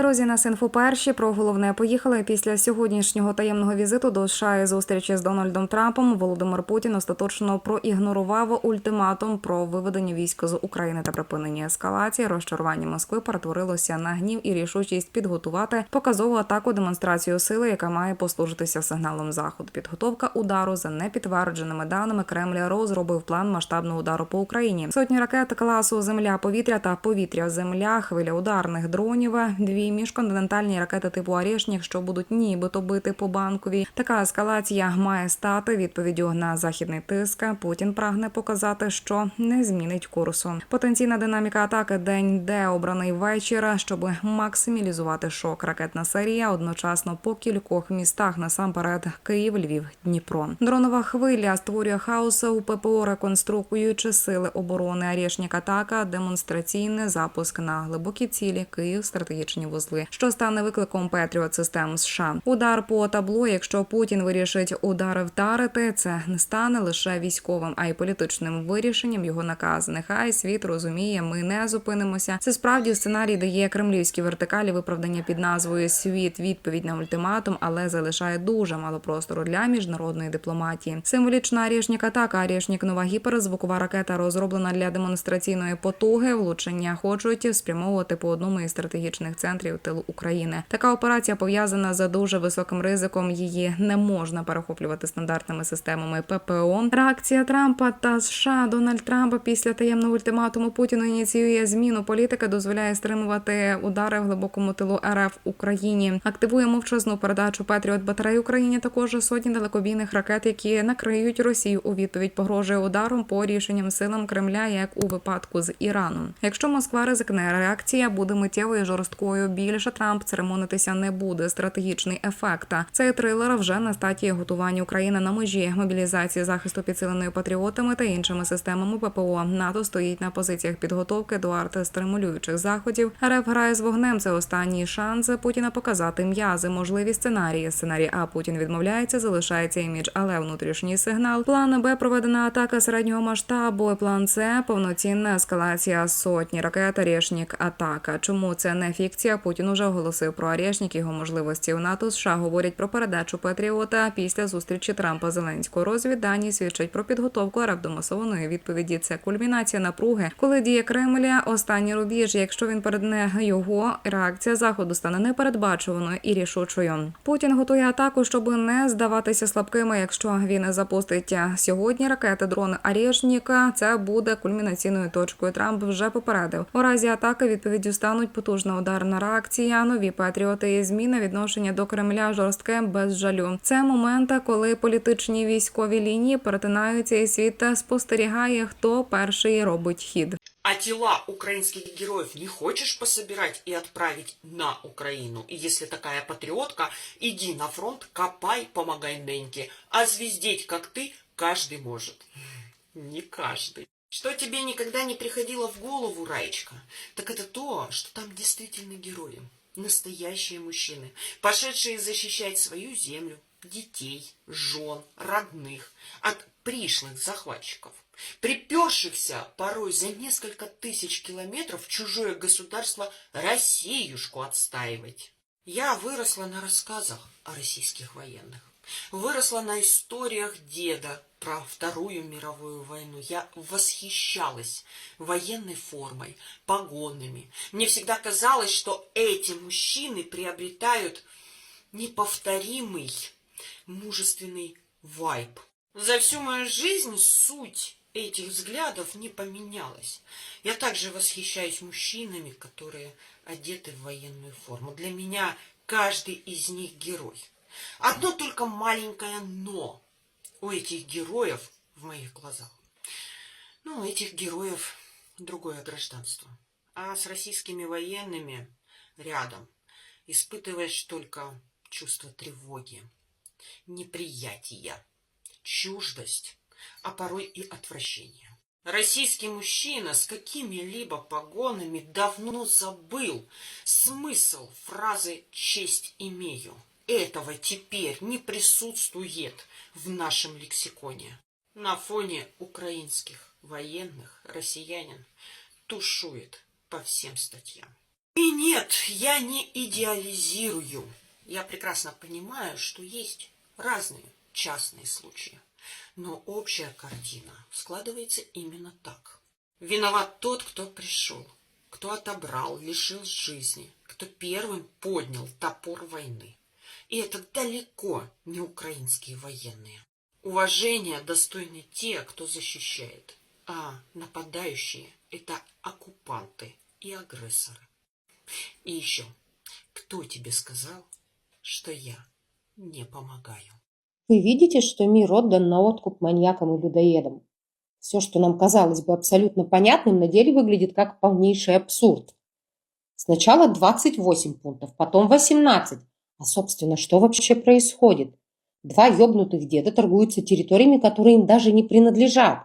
Друзі, нас інфо перші про головне поїхали після сьогоднішнього таємного візиту до США і зустрічі з Дональдом Трампом. Володимир Путін остаточно проігнорував ультиматум про виведення військ з України та припинення ескалації. Розчарування Москви перетворилося на гнів і рішучість підготувати показову атаку демонстрацію сили, яка має послужитися сигналом заходу. Підготовка удару за непідтвердженими даними Кремль розробив план масштабного удару по Україні. Сотні ракет класу Земля, повітря та повітря Земля, хвиля ударних дронів, дві міжконтинентальні ракети типу Арішніх, що будуть нібито бити по банковій. Така ескалація має стати відповіддю на західний тиск. Путін прагне показати, що не змінить курсу. Потенційна динаміка атаки день, де обраний вечір, щоб максималізувати шок. Ракетна серія одночасно по кількох містах насамперед Київ, Львів, Дніпро. Дронова хвиля створює хаос у ППО, реконструюючи сили оборони. Арішнік атака, демонстраційний запуск на глибокі цілі. Київ, стратегічні вузли, що стане викликом Петріот систем США. Удар по табло. Якщо Путін вирішить удари вдарити, це не стане лише військовим, а й політичним вирішенням. Його наказ. Нехай світ розуміє, ми не зупинимося. Це справді сценарій дає кремлівські вертикалі виправдання під назвою Світ відповідь на ультиматум, але залишає дуже мало простору для міжнародної дипломатії. Символічна арішнік атака. Арішнік нова гіперзвукова ракета розроблена для демонстраційної потуги. Влучення хочуть спрямовувати по одному із стратегічних центрів тилу України. Така операція пов'язана за дуже високим ризиком. Її не можна перехоплювати стандартними системами ППО. Реакція Трампа та США Дональд Трамп після таємного ультиматуму Путіну ініціює зміну політики, дозволяє стримувати удари в глибокому тилу РФ Україні. Активує мовчазну передачу Петріот батарей Україні. Також сотні далекобійних ракет, які накриють Росію у відповідь, погрожує ударом по рішенням силам Кремля, як у випадку з Іраном. Якщо Москва ризикне, реакція буде миттєвою жорсткою. Більше Трамп церемонитися не буде. Стратегічний ефект. Цей трилер вже на стадії готування України на межі мобілізації захисту підсиленої патріотами та іншими системами ППО. НАТО стоїть на позиціях підготовки до артистимулюючих заходів. РФ грає з вогнем. Це останній шанс Путіна показати м'язи. Можливі сценарії. Сценарій А Путін відмовляється, залишається імідж, але внутрішній сигнал. План Б проведена атака середнього масштабу. План С повноцінна ескалація сотні ракет. Рєшнік атака. Чому це не фікція? Путін уже оголосив про Арєшнік, його можливості у НАТО. США говорять про передачу Патріота після зустрічі Трампа Зеленського. Розвіддані свідчать про підготовку РФ до масованої відповіді. Це кульмінація напруги, коли діє Кремля. Останній рубіж. Якщо він передне його, реакція заходу стане непередбачуваною і рішучою. Путін готує атаку, щоб не здаватися слабкими. Якщо він запустить сьогодні ракети, дрони Арєшніка, це буде кульмінаційною точкою. Трамп вже попередив. У разі атаки відповіддю стануть потужна ударна реакція, нові патріоти і зміни відношення до Кремля жорстке без жалю. Це момент, коли політичні військові лінії перетинаються, і світ спостерігає, хто перший робить хід. А тела украинских героев не хочешь пособирать и отправить на Украину? И если такая патриотка, иди на фронт, копай, помогай Неньке. А звездеть, как ты, каждый может. Не каждый. Что тебе никогда не приходило в голову, Раечка? Так это то, что там действительно герои. Настоящие мужчины, пошедшие защищать свою землю, детей, жен, родных от пришлых захватчиков, припершихся порой за несколько тысяч километров в чужое государство Россиюшку отстаивать. Я выросла на рассказах о российских военных. Выросла на историях деда про Вторую мировую войну. Я восхищалась военной формой, погонами. Мне всегда казалось, что эти мужчины приобретают неповторимый мужественный вайб. За всю мою жизнь суть этих взглядов не поменялась. Я также восхищаюсь мужчинами, которые одеты в военную форму. Для меня каждый из них герой. Одно только маленькое «но» у этих героев в моих глазах. Ну, у этих героев другое гражданство. А с российскими военными рядом испытываешь только чувство тревоги, неприятия, чуждость, а порой и отвращение. Российский мужчина с какими-либо погонами давно забыл смысл фразы «честь имею». Этого теперь не присутствует в нашем лексиконе. На фоне украинских военных россиянин тушует по всем статьям. И нет, я не идеализирую. Я прекрасно понимаю, что есть разные частные случаи. Но общая картина складывается именно так. Виноват тот, кто пришел, кто отобрал, лишил жизни, кто первым поднял топор войны. И это далеко не украинские военные. Уважения достойны те, кто защищает, а нападающие – это оккупанты и агрессоры. И еще, кто тебе сказал, что я не помогаю? Вы видите, что мир отдан на откуп маньякам и людоедам? Все, что нам казалось бы абсолютно понятным, на деле выглядит как полнейший абсурд. Сначала 28 пунктов, потом 18. А, собственно, что вообще происходит? Два ёбнутых деда торгуются территориями, которые им даже не принадлежат.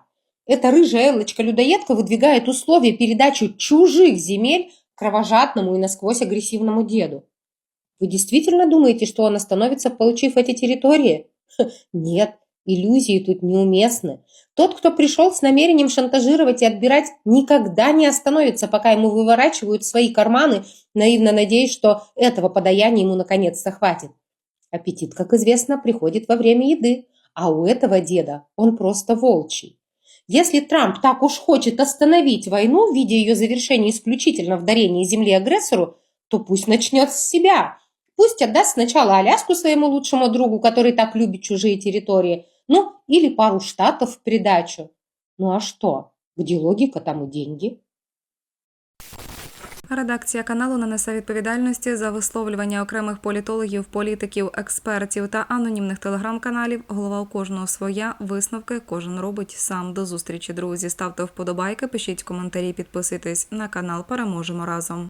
Эта рыжая Эллочка-людоедка выдвигает условия передачи чужих земель кровожадному и насквозь агрессивному деду. Вы действительно думаете, что он остановится, получив эти территории? Нет, иллюзии тут неуместны. Тот, кто пришел с намерением шантажировать и отбирать, никогда не остановится, пока ему выворачивают свои карманы, наивно надеясь, что этого подаяния ему наконец-то хватит. Аппетит, как известно, приходит во время еды, а у этого деда он просто волчий. Если Трамп так уж хочет остановить войну, видя ее завершение исключительно в дарении земли агрессору, то пусть начнет с себя. Пусть отдаст сначала Аляску своему лучшему другу, который так любит чужие территории, ну, или пару штатов в придачу. Ну а що? Где логіка, там і деньги. Редакція каналу не несе відповідальності за висловлювання окремих політологів, політиків, експертів та анонімних телеграм-каналів. Голова у кожного своя висновки кожен робить сам. До зустрічі, друзі. Ставте вподобайки, пишіть коментарі, підписуйтесь на канал. Переможемо разом.